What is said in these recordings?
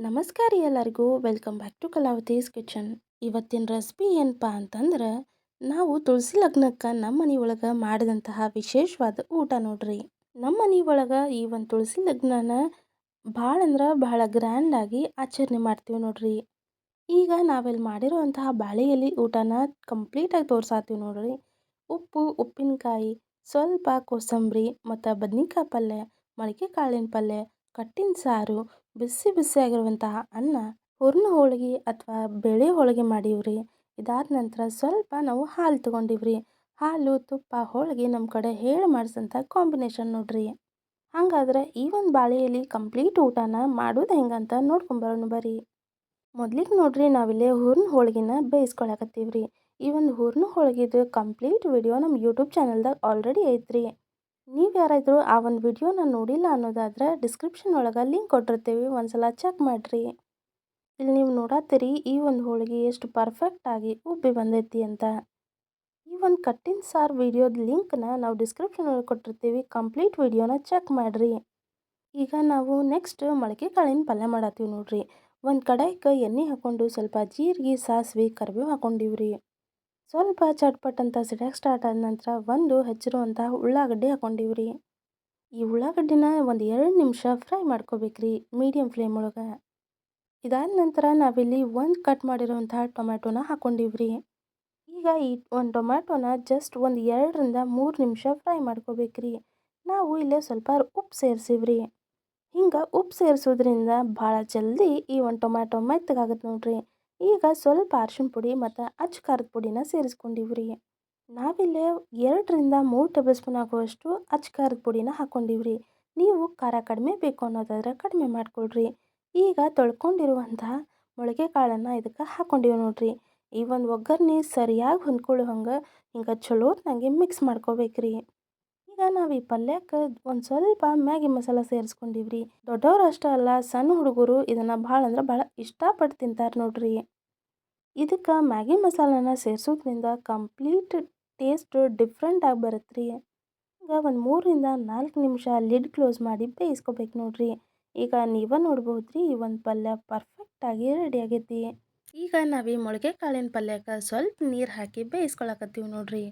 ನಮಸ್ಕಾರ ಎಲ್ಲರಿಗೂ. Welcome back to Kalavati's kitchen. ಇವತ್ತಿನ ರೆಸಿಪಿ ಏನಪ್ಪ ಅಂತಂದ್ರೆ, ನಾವು ತುಳಸಿ ಲಗ್ನಕ್ಕೆ ನಮ್ಮ ಮನೆ ಒಳಗೆ ಮಾಡಿದಂತಹ ವಿಶೇಷವಾದ ಊಟ ನೋಡ್ರಿ. ನಮ್ಮ ಮನೆ ಒಳಗೆ ಈ ಒಂದು ತುಳಸಿ ಲಗ್ನನ ಭಾಳ ಅಂದ್ರೆ ಭಾಳ ಗ್ರ್ಯಾಂಡಾಗಿ ಆಚರಣೆ ಮಾಡ್ತೀವಿ ನೋಡ್ರಿ. ಈಗ ನಾವೆಲ್ಲಿ ಮಾಡಿರುವಂತಹ ಬಾಳೆಯಲ್ಲಿ ಊಟನ ಕಂಪ್ಲೀಟಾಗಿ ತೋರ್ಸಾತೀವಿ ನೋಡ್ರಿ. ಉಪ್ಪು, ಉಪ್ಪಿನಕಾಯಿ, ಸ್ವಲ್ಪ ಕೋಸಂಬರಿ ಮತ್ತು ಬದ್ನಿಕಾಯಿ ಪಲ್ಯ ಮೊಳಕೆ ಕಾಳಿನ ಪಲ್ಯ, ಕಟ್ಟಿನ ಸಾರು ಬಿಸಿ ಬಿಸಿ ಆಗಿರುವಂತಹ ಅನ್ನ ಹೂರ್ಣ ಹೋಳಿಗೆ ಅಥವಾ ಬೇಳೆ ಹೋಳಿಗೆ ಮಾಡೀವ್ರಿ. ಇದಾದ ನಂತರ ಸ್ವಲ್ಪ ನಾವು ಹಾಲು ತೊಗೊಂಡಿವ್ರಿ. ಹಾಲು, ತುಪ್ಪ, ಹೋಳಿಗೆ ನಮ್ಮ ಕಡೆ ಹೇಳಿ ಮಾಡಿಸಂಥ ಕಾಂಬಿನೇಷನ್ ನೋಡ್ರಿ. ಹಾಗಾದ್ರೆ ಈ ಒಂದು ಬಾಳೆಯಲ್ಲಿ ಕಂಪ್ಲೀಟ್ ಊಟನ ಮಾಡೋದು ಹೆಂಗಂತ ನೋಡ್ಕೊಂಬರೋಣ ಬರ್ರಿ. ಮೊದ್ಲಿಗೆ ನೋಡ್ರಿ ನಾವಿಲ್ಲೇ ಹೂರ್ಣ ಹೋಳಿಗೆನ ಬೇಯಿಸ್ಕೊಳಕತ್ತೀವ್ರಿ. ಈ ಒಂದು ಹೂರ್ಣ ಹೋಳಿಗೆದು ಕಂಪ್ಲೀಟ್ ವಿಡಿಯೋ ನಮ್ಮ ಯೂಟ್ಯೂಬ್ ಚಾನಲ್ದಾಗ ಆಲ್ರೆಡಿ ಐತ್ರಿ. ನೀವು ಯಾರಾದರೂ ಆ ಒಂದು ವಿಡಿಯೋನ ನೋಡಿಲ್ಲ ಅನ್ನೋದಾದ್ರೆ ಡಿಸ್ಕ್ರಿಪ್ಷನ್ ಒಳಗೆ ಲಿಂಕ್ ಕೊಟ್ಟಿರ್ತೀವಿ, ಒಂದ್ಸಲ ಚೆಕ್ ಮಾಡಿರಿ. ಇಲ್ಲಿ ನೀವು ನೋಡತ್ತೀರಿ, ಈ ಒಂದು ಹೋಳಿಗೆ ಎಷ್ಟು ಪರ್ಫೆಕ್ಟಾಗಿ ಉಬ್ಬಿ ಬಂದೈತಿ ಅಂತ. ಈ ಒಂದು ಕಟ್ಟಿನ ಸಾರು ವಿಡಿಯೋದ ಲಿಂಕ್ನ ನಾವು ಡಿಸ್ಕ್ರಿಪ್ಷನ್ ಒಳಗೆ ಕೊಟ್ಟಿರ್ತೀವಿ ಕಂಪ್ಲೀಟ್ ವಿಡಿಯೋನ ಚೆಕ್ ಮಾಡಿರಿ. ಈಗ ನಾವು ನೆಕ್ಸ್ಟ್ ಮೊಳಕೆ ಕಾಳಿನ ಪಲ್ಯ ಮಾಡತ್ತೀವಿ ನೋಡಿರಿ. ಒಂದು ಕಡಾಯಿಕ ಎಣ್ಣೆ ಹಾಕ್ಕೊಂಡು ಸ್ವಲ್ಪ ಜೀರಿಗೆ, ಸಾಸಿವೆ, ಕರಿಬೇವು ಹಾಕೊಂಡಿವ್ರಿ. ಸ್ವಲ್ಪ ಚಟ್ಪಟ್ ಅಂತ ಸಿಡಕ್ಕೆ ಸ್ಟಾರ್ಟ್ ಆದ ನಂತರ ಒಂದು ಹೆಚ್ಚಿರುವಂಥ ಉಳ್ಳಾಗಡ್ಡಿ ಹಾಕೊಂಡಿವ್ರಿ. ಈ ಉಳ್ಳಾಗಡ್ಡಿನ ಒಂದು ಎರಡು ನಿಮಿಷ ಫ್ರೈ ಮಾಡ್ಕೋಬೇಕ್ರಿ ಮೀಡಿಯಮ್ ಫ್ಲೇಮ್ ಒಳಗೆ. ಇದಾದ ನಂತರ ನಾವಿಲ್ಲಿ ಒಂದು ಕಟ್ ಮಾಡಿರೋಂಥ ಟೊಮ್ಯಾಟೊನ ಹಾಕೊಂಡಿವ್ರಿ. ಈಗ ಈ ಒಂದು ಟೊಮ್ಯಾಟೊನ ಜಸ್ಟ್ ಒಂದು ಎರಡರಿಂದ ಮೂರು ನಿಮಿಷ ಫ್ರೈ ಮಾಡ್ಕೋಬೇಕ್ರಿ. ನಾವು ಇಲ್ಲೇ ಸ್ವಲ್ಪ ಉಪ್ಪು ಸೇರಿಸಿವ್ರಿ. ಹಿಂಗೆ ಉಪ್ಪು ಸೇರಿಸೋದ್ರಿಂದ ಭಾಳ ಜಲ್ದಿ ಈ ಒಂದು ಟೊಮ್ಯಾಟೊ ಮೆತ್ತಗಾಗುತ್ತೆ ನೋಡ್ರಿ. ಈಗ ಸ್ವಲ್ಪ ಅರ್ಶಿನ ಪುಡಿ ಮತ್ತು ಅಚ್ಚ ಖಾರದ ಪುಡಿನ ಸೇರಿಸ್ಕೊಂಡಿವ್ರಿ. ನಾವಿಲ್ಲೇ ಎರಡರಿಂದ ಮೂರು ಟೇಬಲ್ ಸ್ಪೂನ್ ಆಗುವಷ್ಟು ಅಚ್ಚ ಖಾರದ ಪುಡಿನ ಹಾಕ್ಕೊಂಡಿವ್ರಿ ನೀವು ಖಾರ ಕಡಿಮೆ ಬೇಕು ಅನ್ನೋದಾದ್ರೆ ಕಡಿಮೆ ಮಾಡ್ಕೊಳ್ರಿ. ಈಗ ತೊಳ್ಕೊಂಡಿರುವಂತಹ ಮೊಳಕೆ ಕಾಳನ್ನು ಇದಕ್ಕೆ ಹಾಕ್ಕೊಂಡಿವಿ ನೋಡ್ರಿ. ಈ ಒಂದು ಒಗ್ಗರಣೆ ಸರಿಯಾಗಿ ಹೊಂದ್ಕೊಳ್ಳೋ ಹಂಗೆ ಹಿಂಗೆ ಚಲೋತ್ನಾಗೆ ಮಿಕ್ಸ್ ಮಾಡ್ಕೋಬೇಕ್ರಿ. ಈಗ ನಾವು ಈ ಪಲ್ಯಕ್ಕೆ ಒಂದು ಸ್ವಲ್ಪ ಮ್ಯಾಗಿ ಮಸಾಲ ಸೇರಿಸ್ಕೊಂಡಿವ್ರಿ. ದೊಡ್ಡವ್ರು ಅಷ್ಟೇ ಅಲ್ಲ, ಸಣ್ಣ ಹುಡುಗರು ಇದನ್ನು ಭಾಳ ಅಂದ್ರೆ ಭಾಳ ಇಷ್ಟಪಟ್ಟು ತಿಂತಾರೆ ನೋಡ್ರಿ. ಇದಕ್ಕೆ ಮ್ಯಾಗಿ ಮಸಾಲನ ಸೇರಿಸೋದ್ರಿಂದ ಕಂಪ್ಲೀಟ್ ಟೇಸ್ಟ್ ಡಿಫ್ರೆಂಟ್ ಆಗಿ ಬರುತ್ತೆ ಈಗ ಒಂದು ಮೂರರಿಂದ ನಾಲ್ಕು ನಿಮಿಷ ಲಿಡ್ ಕ್ಲೋಸ್ ಮಾಡಿ ಬೇಯಿಸ್ಕೋಬೇಕು ನೋಡ್ರಿ. ಈಗ ನೀವೇ ನೋಡ್ಬೋದು ರೀ ಈ ಒಂದು ಪಲ್ಯ ಪರ್ಫೆಕ್ಟಾಗಿ ರೆಡಿ ಆಗೈತಿ. ಈಗ ನಾವು ಈ ಮೊಳಕೆ ಕಾಳಿನ ಪಲ್ಯಕ್ಕೆ ಸ್ವಲ್ಪ ನೀರು ಹಾಕಿ ಬೇಯಿಸ್ಕೊಳಕತ್ತೀವಿ ನೋಡ್ರಿ.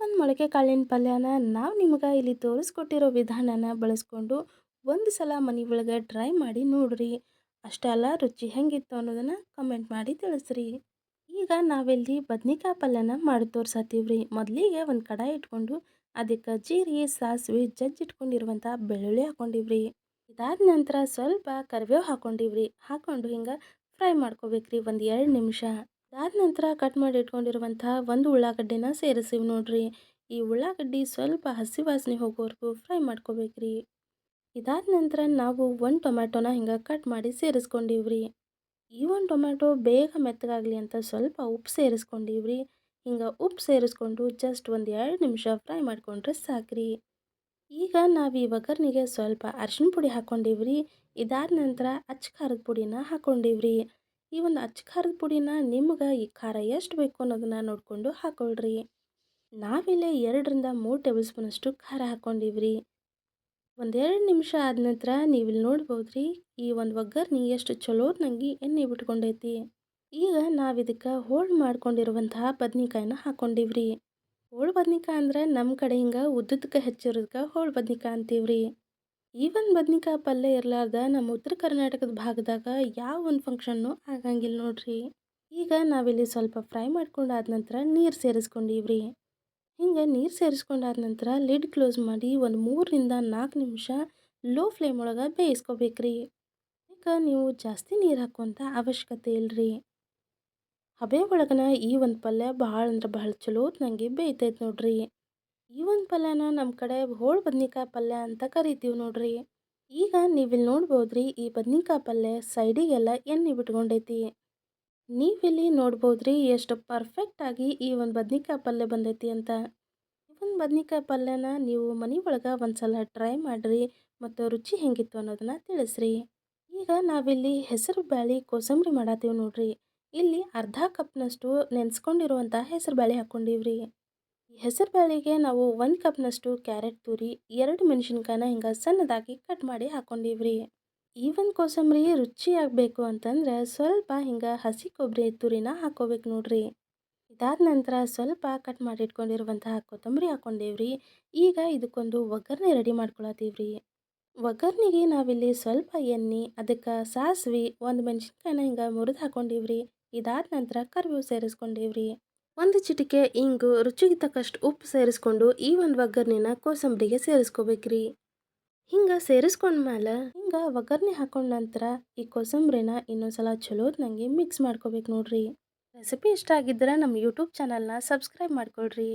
ಒಂದು ಮೊಳಕೆ ಕಾಳಿನ ಪಲ್ಯನ ನಾವು ನಿಮ್ಗೆ ಇಲ್ಲಿ ತೋರಿಸ್ಕೊಟ್ಟಿರೋ ವಿಧಾನನ ಬಳಸ್ಕೊಂಡು ಒಂದು ಸಲ ಮನೆ ಒಳಗೆ ಟ್ರೈ ಮಾಡಿ ನೋಡ್ರಿ. ಅಷ್ಟೆಲ್ಲ ರುಚಿ ಹೆಂಗಿತ್ತು ಅನ್ನೋದನ್ನು ಕಮೆಂಟ್ ಮಾಡಿ ತಿಳಿಸ್ರಿ. ಈಗ ನಾವಿಲ್ಲಿ ಬದ್ನಿಕಾಯಿ ಪಲ್ಯನ ಮಾಡಿ ತೋರ್ಸತ್ತೀವ್ರಿ ಮೊದಲಿಗೆ ಒಂದು ಕಡಾಯಿ ಇಟ್ಕೊಂಡು ಅದಕ್ಕೆ ಜೀರಿಗೆ ಸಾಸಿವೆ ಜಜ್ಜಿಟ್ಕೊಂಡಿರುವಂಥ ಬೆಳ್ಳುಳ್ಳಿ ಹಾಕೊಂಡಿವ್ರಿ. ಇದಾದ ನಂತರ ಸ್ವಲ್ಪ ಕರಿಬೇವು ಹಾಕೊಂಡಿವ್ರಿ. ಹಾಕೊಂಡು ಹಿಂಗೆ ಫ್ರೈ ಮಾಡ್ಕೋಬೇಕ್ರಿ ಒಂದು ಎರಡು ನಿಮಿಷ. ಅದಾದ ನಂತರ ಕಟ್ ಮಾಡಿ ಇಟ್ಕೊಂಡಿರುವಂತಹ ಒಂದು ಉಳ್ಳಾಗಡ್ಡಿನ ಸೇರಿಸಿವಿ ನೋಡ್ರಿ. ಈ ಉಳ್ಳಾಗಡ್ಡಿ ಸ್ವಲ್ಪ ಹಸಿ ವಾಸನೆ ಹೋಗೋವರೆಗೂ ಫ್ರೈ ಮಾಡ್ಕೋಬೇಕ್ರಿ. ಇದಾದ ನಂತರ ನಾವು ಒಂದು ಟೊಮ್ಯಾಟೊನ ಹಿಂಗೆ ಕಟ್ ಮಾಡಿ ಸೇರಿಸ್ಕೊಂಡಿವ್ರಿ. ಈ ಒಂದು ಟೊಮ್ಯಾಟೊ ಬೇಗ ಮೆತ್ತಗಾಗಲಿ ಅಂತ ಸ್ವಲ್ಪ ಉಪ್ಪು ಸೇರಿಸ್ಕೊಂಡಿವ್ರಿ. ಹಿಂಗೆ ಉಪ್ಪು ಸೇರಿಸ್ಕೊಂಡು ಜಸ್ಟ್ ಒಂದು ಎರಡು ನಿಮಿಷ ಫ್ರೈ ಮಾಡಿಕೊಂಡ್ರೆ ಸಾಕ್ರಿ. ಈಗ ನಾವು ಈ ಒಗ್ಗರಣೆಗೆ ಸ್ವಲ್ಪ ಅರ್ಶಿಣ ಪುಡಿ ಹಾಕ್ಕೊಂಡಿವ್ರಿ ಇದಾದ ನಂತರ ಅಚ್ಚ ಖಾರದ ಪುಡಿನ ಹಾಕ್ಕೊಂಡಿವ್ರಿ ಈ ಒಂದು ಅಚ್ಚ ಖಾರದ ಪುಡಿನ ನಿಮ್ಗೆ ಈ ಖಾರ ಎಷ್ಟು ಬೇಕು ಅನ್ನೋದನ್ನ ನೋಡಿಕೊಂಡು ಹಾಕೊಳ್ರಿ. ನಾವಿಲ್ಲೇ ಎರಡರಿಂದ ಮೂರು ಟೇಬಲ್ ಸ್ಪೂನಷ್ಟು ಖಾರ ಹಾಕ್ಕೊಂಡಿವ್ರಿ ಒಂದೆರಡು ನಿಮಿಷ ಆದ ನಂತರ ನೀವು ಇಲ್ಲಿ ನೋಡ್ಬೋದು ರೀ ಈ ಒಂದು ಒಗ್ಗರ್ನಿ ಎಷ್ಟು ಚಲೋ ನಂಗೆ ಎಣ್ಣೆ ಬಿಟ್ಕೊಂಡೈತಿ. ಈಗ ನಾವು ಇದಕ್ಕೆ ಹೋಳು ಮಾಡ್ಕೊಂಡಿರುವಂತಹ ಬದ್ನಿಕಾಯಿನ ಹಾಕ್ಕೊಂಡಿವ್ರಿ ಹೋಳು ಬದ್ನಿಕಾಯಿ ಅಂದ್ರೆ ನಮ್ಮ ಕಡೆ ಹಿಂಗೆ ಉದ್ದದಕ್ಕೆ ಹೆಚ್ಚಿರೋದಕ್ಕೆ ಹೋಳು ಬದ್ನಿಕಾಯಿ ಅಂತೀವ್ರಿ. ಈ ಒಂದು ಬದ್ನಿಕಾಯಿ ಪಲ್ಯ ಇರಲಾರ್ದ ನಮ್ಮ ಉತ್ತರ ಕರ್ನಾಟಕದ ಭಾಗದಾಗ ಯಾವ ಒಂದು ಫಂಕ್ಷನ್ನು ಆಗಂಗಿಲ್ಲ ನೋಡ್ರಿ. ಈಗ ನಾವಿಲ್ಲಿ ಸ್ವಲ್ಪ ಫ್ರೈ ಮಾಡ್ಕೊಂಡಾದ ನಂತರ ನೀರು ಸೇರಿಸ್ಕೊಂಡಿವ್ರಿ. ಹಿಂಗೆ ನೀರು ಸೇರಿಸ್ಕೊಂಡಾದ ನಂತರ ಲಿಡ್ ಕ್ಲೋಸ್ ಮಾಡಿ ಒಂದು ಮೂರರಿಂದ ನಾಲ್ಕು ನಿಮಿಷ ಲೋ ಫ್ಲೇಮ್ ಒಳಗೆ ಬೇಯಿಸ್ಕೋಬೇಕ್ರಿ. ಈಗ ನೀವು ಜಾಸ್ತಿ ನೀರು ಹಾಕುವಂಥ ಅವಶ್ಯಕತೆ ಇಲ್ಲರಿ ಹಬೆ ಒಳಗನ ಈ ಒಂದು ಪಲ್ಯ ಭಾಳ ಅಂದ್ರೆ ಭಾಳ ಚಲೋ ನನಗೆ ಬೇಯ್ತೈತೆ ನೋಡ್ರಿ. ಈ ಒಂದು ಪಲ್ಯನ ನಮ್ಮ ಕಡೆ ಹೋಳು ಬದ್ನಿಕಾಯಿ ಪಲ್ಯ ಅಂತ ಕರಿತೀವಿ ನೋಡ್ರಿ. ಈಗ ನೀವಿಲ್ಲಿ ನೋಡ್ಬೋದ್ರಿ ಈ ಬದ್ನಿಕಾಯಿ ಪಲ್ಯ ಸೈಡಿಗೆಲ್ಲ ಎಣ್ಣೆ ಬಿಟ್ಕೊಂಡೈತಿ ನೀವಿಲ್ಲಿ ನೋಡ್ಬೋದ್ರಿ ಎಷ್ಟು ಪರ್ಫೆಕ್ಟಾಗಿ ಈ ಒಂದು ಬದ್ನಿಕಾಯಿ ಪಲ್ಯ ಬಂದೈತಿ ಅಂತ. ಈ ಒಂದು ಬದ್ನಿಕಾಯಿ ಪಲ್ಯನ ನೀವು ಮನೆ ಒಳಗೆ ಒಂದು ಸಲ ಟ್ರೈ ಮಾಡಿರಿ ಮತ್ತು ರುಚಿ ಹೆಂಗಿತ್ತು ಅನ್ನೋದನ್ನ ತಿಳಿಸ್ರಿ. ಈಗ ನಾವಿಲ್ಲಿ ಹೆಸರು ಬ್ಯಾಳಿ ಕೋಸಂಬರಿ ಮಾಡತ್ತೀವಿ ನೋಡ್ರಿ. ಇಲ್ಲಿ ಅರ್ಧ ಕಪ್ನಷ್ಟು ನೆನೆಸ್ಕೊಂಡಿರುವಂಥ ಹೆಸರು ಬ್ಯಾಳಿ ಹಾಕ್ಕೊಂಡಿವ್ರಿ ಈ ಹೆಸರು ಬ್ಯಾಳಿಗೆ ನಾವು ಒಂದು ಕಪ್ನಷ್ಟು ಕ್ಯಾರೆಟ್ ತುರಿ, ಎರಡು ಮೆಣಸಿನ್ಕಾಯಿನ ಹಿಂಗೆ ಸಣ್ಣದಾಗಿ ಕಟ್ ಮಾಡಿ ಹಾಕ್ಕೊಂಡಿವ್ರಿ ಈ ಒಂದು ಕೋಸಂಬರಿ ರುಚಿಯಾಗಬೇಕು ಅಂತಂದ್ರೆ ಸ್ವಲ್ಪ ಹಿಂಗೆ ಹಸಿ ಕೊಬ್ಬರಿ ತುರಿನ ಹಾಕ್ಕೋಬೇಕು ನೋಡ್ರಿ. ಇದಾದ ನಂತರ ಸ್ವಲ್ಪ ಕಟ್ ಮಾಡಿ ಇಟ್ಕೊಂಡಿರುವಂತಹ ಕೊತ್ತಂಬರಿ ಹಾಕ್ಕೊಂಡೇವ್ರಿ ಈಗ ಇದಕ್ಕೊಂದು ಒಗ್ಗರಣೆ ರೆಡಿ ಮಾಡ್ಕೊಳತ್ತೀವ್ರಿ. ಒಗ್ಗರಣೆಗೆ ನಾವಿಲ್ಲಿ ಸ್ವಲ್ಪ ಎಣ್ಣೆ, ಅದಕ್ಕೆ ಸಾಸಿವೆ, ಒಂದು ಮೆಣಸಿನ್ಕಾಯಿನ ಹಿಂಗೆ ಮುರಿದು ಹಾಕ್ಕೊಂಡಿವ್ರಿ ಇದಾದ ನಂತರ ಕರಿಬೇವು ಸೇರಿಸ್ಕೊಂಡೇವ್ರಿ. ಒಂದು ಚಿಟಿಕೆ, ಇಂಗು, ರುಚಿಗೆ ತಕ್ಕಷ್ಟು ಉಪ್ಪು ಸೇರಿಸ್ಕೊಂಡು ಈ ಒಂದು ಒಗ್ಗರ್ನೆನ ಕೋಸಂಬರಿಗೆ ಸೇರಿಸ್ಕೋಬೇಕ್ರಿ. ಹಿಂಗೆ ಸೇರಿಸ್ಕೊಂಡ್ಮೇಲೆ ಹಿಂಗೆ ಒಗ್ಗರಣೆ ಹಾಕೊಂಡ ನಂತರ ಈ ಕೋಸಂಬರಿನ ಇನ್ನೊಂದ್ಸಲ ನಂಗೆ ಮಿಕ್ಸ್ ಮಾಡ್ಕೋಬೇಕು ನೋಡ್ರಿ. ರೆಸಿಪಿ ಇಷ್ಟ ಆಗಿದ್ದರೆ ನಮ್ಮ ಯೂಟ್ಯೂಬ್ ಚಾನಲ್ನ ಸಬ್ಸ್ಕ್ರೈಬ್ ಮಾಡ್ಕೊಳ್ರಿ.